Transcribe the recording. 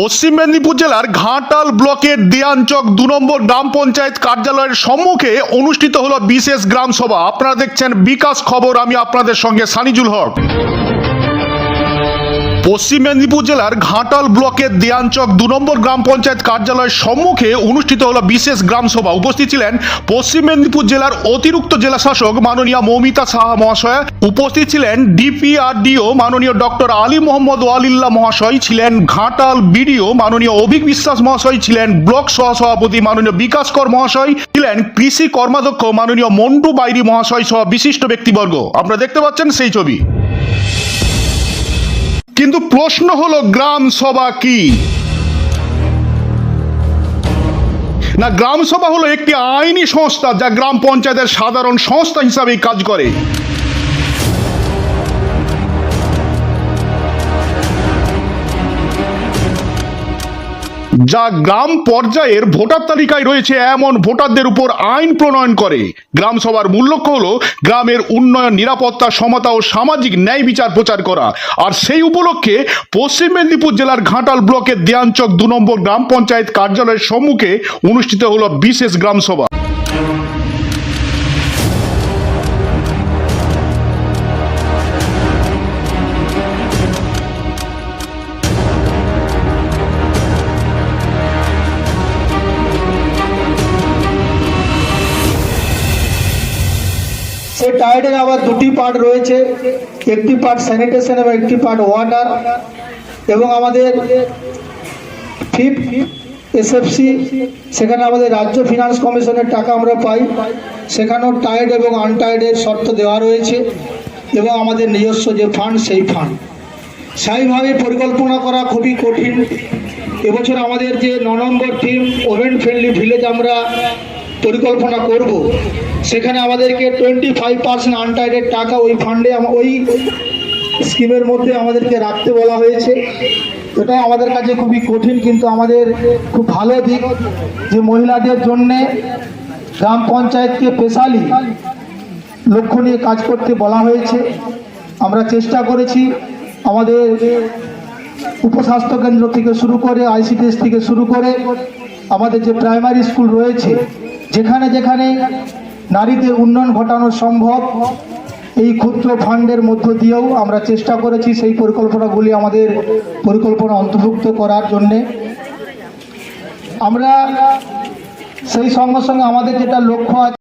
পশ্চিম মেদিনীপুর জেলার ঘাটাল ব্লকের দিয়ানচক দু নম্বর গ্রাম পঞ্চায়েত কার্যালয়ের সম্মুখে অনুষ্ঠিত হলো বিশেষ গ্রাম সভা আপনারা দেখছেন বিকাশ খবর, আমি আপনাদের সঙ্গে সানিজুল হক। পশ্চিম মেদিনীপুর জেলার ঘাটাল ব্লকের দেয়ানচক দু নম্বর গ্রাম পঞ্চায়েত কার্যালয়ের সম্মুখে অনুষ্ঠিত হলো বিশেষ গ্রাম সভা। উপস্থিত ছিলেন পশ্চিম মেদিনীপুর জেলার অতিরিক্ত জেলা শাসক মাননীয় মৌমিতা সাহা মহাশয়। উপস্থিত ছিলেন ডিপিআরডিও মাননীয় ডক্টর আলী মোহাম্মদ ওয়ালিল্লাহ মহাশয় ছিলেন ঘাটাল বিডিও মাননীয় অভিক বিশ্বাস মহাশয় ছিলেন ব্লক সহসভাপতি মাননীয় বিকাশ কর মহাশয় ছিলেন কৃষি কর্মাধ্যক্ষ মাননীয় মন্টু বাইরি মহাশয় সহ বিশিষ্ট ব্যক্তিবর্গ। আপনারা দেখতে পাচ্ছেন সেই ছবি। কিন্তু প্রশ্ন হলো, গ্রাম সভা কি? না, গ্রাম সভা হলো একটি আইনি সংস্থা যা গ্রাম পঞ্চায়েতের সাধারণ সংস্থা হিসাবে কাজ করে। যা গ্রাম পর্যায়ের ভোটার তালিকায় রয়েছে, এমন ভোটারদের উপর আইন প্রণয়ন করে। গ্রাম সভার মূল লক্ষ্য হলো গ্রামের উন্নয়ন, নিরাপত্তা, সমতা ও সামাজিক ন্যায় বিচার প্রচার করা। আর সেই উপলক্ষে পশ্চিম মেদিনীপুর জেলার ঘাটাল ব্লকের দেয়াঞ্চক দু নম্বর গ্রাম পঞ্চায়েত কার্যালয়ের সম্মুখে অনুষ্ঠিত হলো বিশেষ গ্রাম সভা। সেই টায়ার্ডের আবার দুটি পার্ট রয়েছে, একটি পার্ট স্যানিটেশন এবং একটি পার্ট ওয়াটার এবং আমাদের ফিফ এসএফসি সেখানে আমাদের রাজ্য ফিনান্স কমিশনের টাকা আমরা পাই। সেখানেও টায়ার্ড এবং আনটায়ার্ডের শর্ত দেওয়া রয়েছে এবং আমাদের নিজস্ব যে ফান্ড সেই ফান্ড স্থায়ীভাবে পরিকল্পনা করা খুবই কঠিন। এবছর আমাদের যে ন নম্বর টিম ওভেন ফ্রেন্ডলি ভিলেজ আমরা পরিকল্পনা করব। সেখানে আমাদেরকে টোয়েন্টি ফাইভ পার্সেন্ট আনটাইডেড টাকা ওই ফান্ডে ওই স্কিমের মধ্যে আমাদেরকে রাখতে বলা হয়েছে। এটা আমাদের কাছে খুবই কঠিন, কিন্তু আমাদের খুব ভালো দিক যে মহিলাদের জন্যে গ্রাম পঞ্চায়েতকে স্পেশালি লক্ষ্য নিয়ে কাজ করতে বলা হয়েছে। আমরা চেষ্টা করেছি আমাদের উপস্বাস্থ্য কেন্দ্র থেকে শুরু করে আইসিডিএস থেকে শুরু করে আমাদের যে প্রাইমারি স্কুল রয়েছে যেখানে যেখানে নারীদের উন্নয়ন ঘটানো সম্ভব, এই ক্ষুদ্র ফান্ডের মধ্য দিয়েও আমরা চেষ্টা করেছি সেই পরিকল্পনাগুলি আমাদের পরিকল্পনা অন্তর্ভুক্ত করার জন্যে। আমরা সেই সঙ্গে সঙ্গে আমাদের যেটা লক্ষ্য আছে